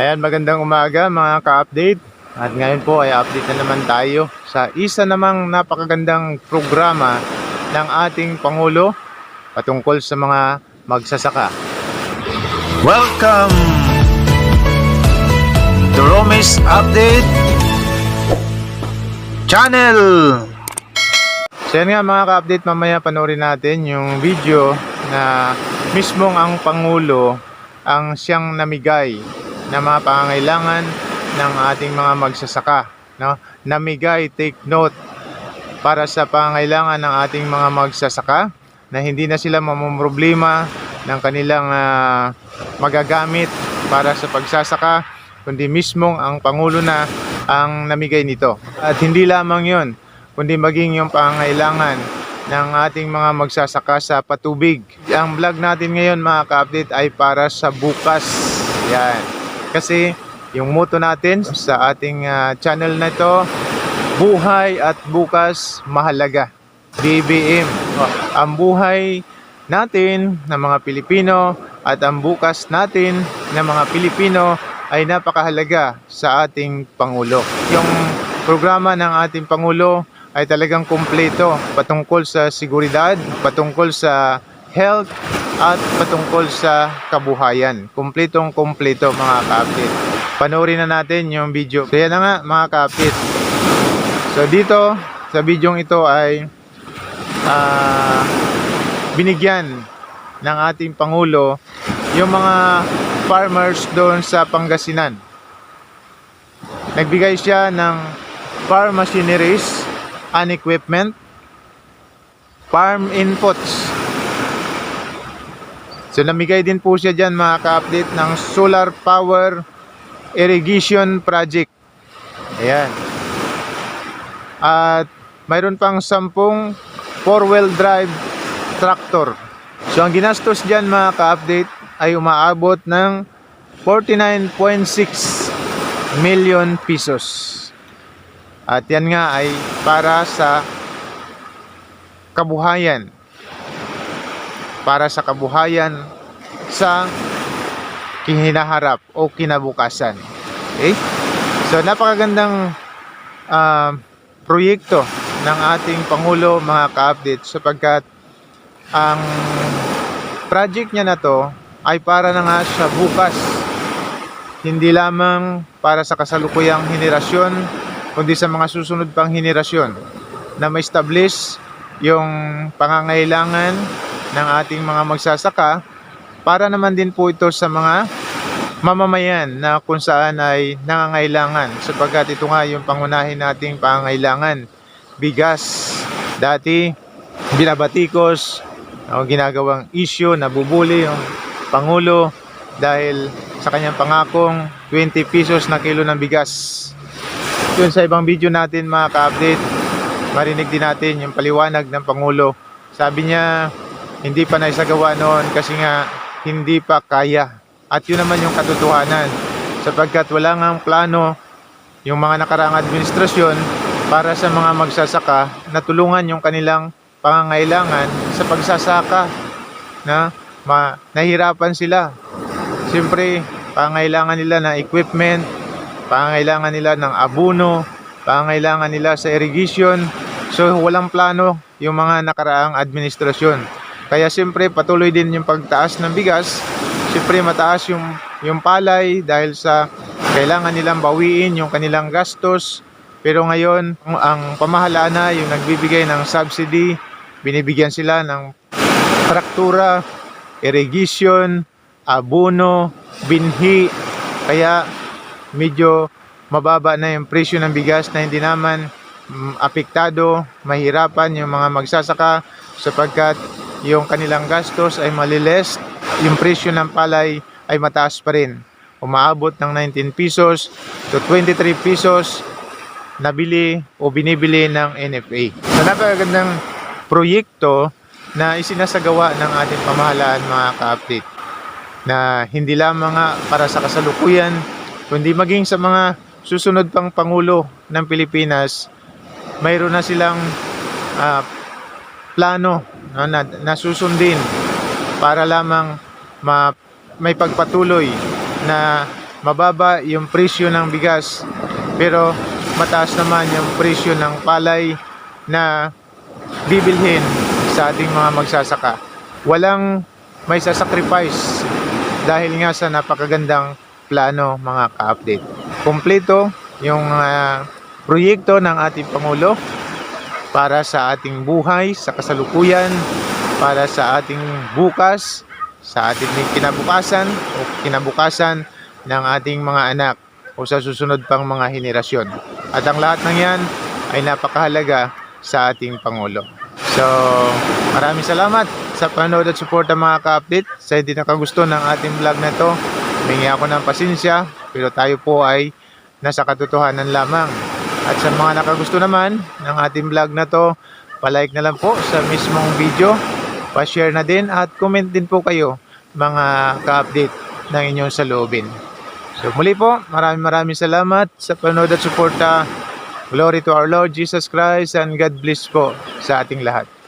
Ayan, magandang umaga mga ka-update. At ngayon po ay update na naman tayo sa isa namang napakagandang programa ng ating Pangulo patungkol sa mga magsasaka. Welcome to Romis Update Channel. So yan nga mga ka-update, mamaya panoorin natin yung video na mismong ang Pangulo ang siyang namigay na mga pangangailangan ng ating mga magsasaka. No? Namigay, take note, para sa pangangailangan ng ating mga magsasaka na hindi na sila mamumroblema ng kanilang ah, magagamit para sa pagsasaka, kundi mismong ang Pangulo na ang namigay nito. At hindi lamang yon, kundi maging yung pangangailangan ng ating mga magsasaka sa patubig. Ang vlog natin ngayon mga ka-update ay para sa bukas. Yan. Kasi yung motto natin sa ating ah, channel na ito, buhay at bukas mahalaga. BBM. Ang buhay natin ng mga Pilipino at ang bukas natin ng mga Pilipino ay napakahalaga sa ating Pangulo. Yung programa ng ating Pangulo ay talagang kumpleto patungkol sa seguridad, patungkol sa health at patungkol sa kabuhayan. Kumpletong kumpleto mga ka-update. Panoorin na natin yung video. Kaya na nga mga ka-update. So dito sa video ito ay ah, binigyan ng ating Pangulo yung mga farmers doon sa Pangasinan. Nagbigay siya ng farm machineries and equipment, farm inputs. So namigay din po siya dyan mga ka-update ng solar power irrigation project. Ayan. At mayroon pang 10 four-wheel drive tractor. So ang ginastos dyan mga ka-update ay umaabot ng 49.6 million pesos. At yan nga ay para sa kabuhayan. Para sa kabuhayan sa kihinaharap o kinabukasan. Okay? So napakagandang ah, proyekto ng ating Pangulo mga ka-update sapagkat ang project niya na to ay para na nga sa bukas. Hindi lamang para sa kasalukuyang henerasyon, kundi sa mga susunod pang henerasyon na ma-establish yung pangangailangan ng ating mga magsasaka para naman din po ito sa mga mamamayan na kung saan ay nangangailangan. Sapagkat ito nga yung pangunahin nating pangangailangan. Bigas. Dati binabatikos. O ginagawang issue nabubuli yung Pangulo dahil sa kanyang pangakong 20 pesos na kilo ng bigas. Yun sa ibang video natin mga ka-update marinig din natin yung paliwanag ng Pangulo. Sabi niya hindi pa naisagawa noon kasi nga hindi pa kaya at yun naman yung katotohanan sapagkat wala ngang plano yung mga nakaraang administrasyon para sa mga magsasaka na tulungan yung kanilang pangangailangan sa pagsasaka na ma, nahirapan sila. Siyempre, pangangailangan nila ng equipment, pangangailangan nila ng abuno, pangangailangan nila sa irrigation. So, walang plano yung mga nakaraang administrasyon. Kaya siyempre, patuloy din yung pagtaas ng bigas. Siyempre, mataas yung, yung palay dahil sa kailangan nilang bawiin yung kanilang gastos. Pero ngayon, ang, ang pamahalaan na yung nagbibigay ng subsidy, binibigyan sila ng traktura, irrigation, abono, binhi. Kaya medyo mababa na yung presyo ng bigas na hindi naman mm, apektado, mahirapan yung mga magsasaka sapagkat yung kanilang gastos ay maliles, yung presyo ng palay ay mataas pa rin. Umaabot ng 19 pesos to 23 pesos nabili o binibili ng NFA. So napakagandang proyekto na isinasagawa ng ating pamahalaan mga ka-update na hindi lamang nga para sa kasalukuyan kundi maging sa mga susunod pang Pangulo ng Pilipinas mayroon na silang ah, plano no, na, na susundin para lamang ma, may pagpatuloy na mababa yung presyo ng bigas pero mataas naman yung presyo ng palay na bibilhin sa ating mga magsasaka. Walang may sasacrifice dahil nga sa napakagandang plano mga ka-update. Kompleto yung ah, proyekto ng ating Pangulo para sa ating buhay, sa kasalukuyan, para sa ating bukas, sa ating kinabukasan o kinabukasan ng ating mga anak o sa susunod pang mga henerasyon. At ang lahat ng yan ay napakahalaga sa ating Pangulo. So, maraming salamat sa panood at suporta mga ka-update. Sa hindi nakagusto ng ating vlog na to, humingi ako ng pasensya, pero tayo po ay nasa katotohanan lamang. At sa mga nakagusto naman ng ating vlog na to, palike na lang po sa mismong video, pa-share na din at comment din po kayo mga ka-update ng inyong saloobin. So muli po, maraming maraming salamat sa panood at suporta. Glory to our Lord Jesus Christ and God bless po sa ating lahat.